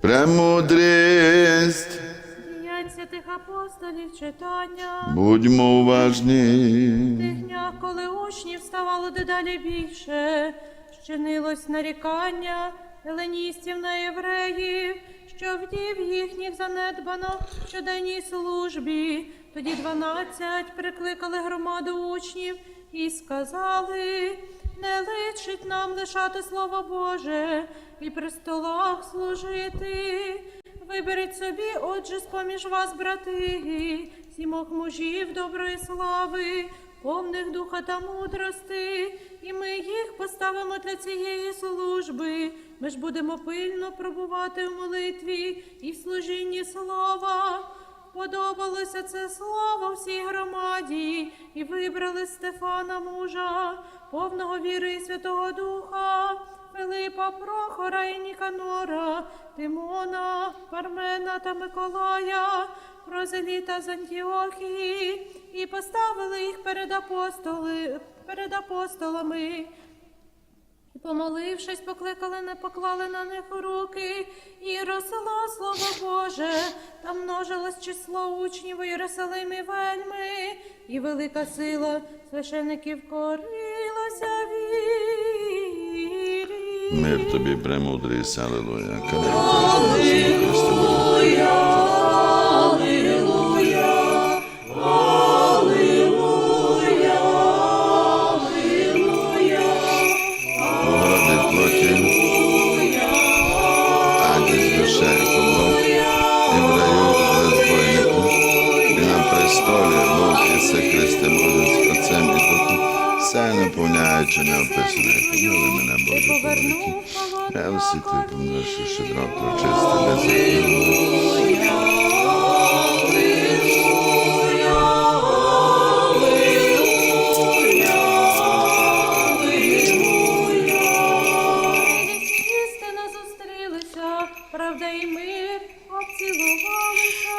Премудрість, Діянь святих апостолів читання. будьмо уважні. Тих днях, коли учнів ставало дедалі більше, щинилось нарікання еленістів на євреїв, що вдів їхніх занедбано в щоденній службі. Тоді дванадцять прикликали громаду учнів і сказали. Не личить нам лишати Слово Боже і при столах служити. Виберіть собі, отже, з-поміж вас, брати, сімох мужів доброї слави, повних духа та мудрости, і ми їх поставимо для цієї служби. Ми ж будемо пильно пробувати в молитві і в служінні слова. Подобалося це слово всій громаді, і вибрали Стефана мужа, повного віри і Святого Духа, Филипа, Прохора і Ніканора, Тимона, Пармена та Миколая, Прозеліта з Антіохії, і поставили їх перед, апостоли, перед апостолами. І, помолившись, покликали, не поклали на них руки, і росло слово Боже, та множилось число учнів Єрусалимі вельми, і велика сила священиків корилася вірі. Мир тобі, премудрість, алілуя. Алілуя. знаю, не описано. Помили мене Боже помилки. Я освітлив помилошу, що драм прочисти без Істина зустрілися, правда і ми обцілувалися.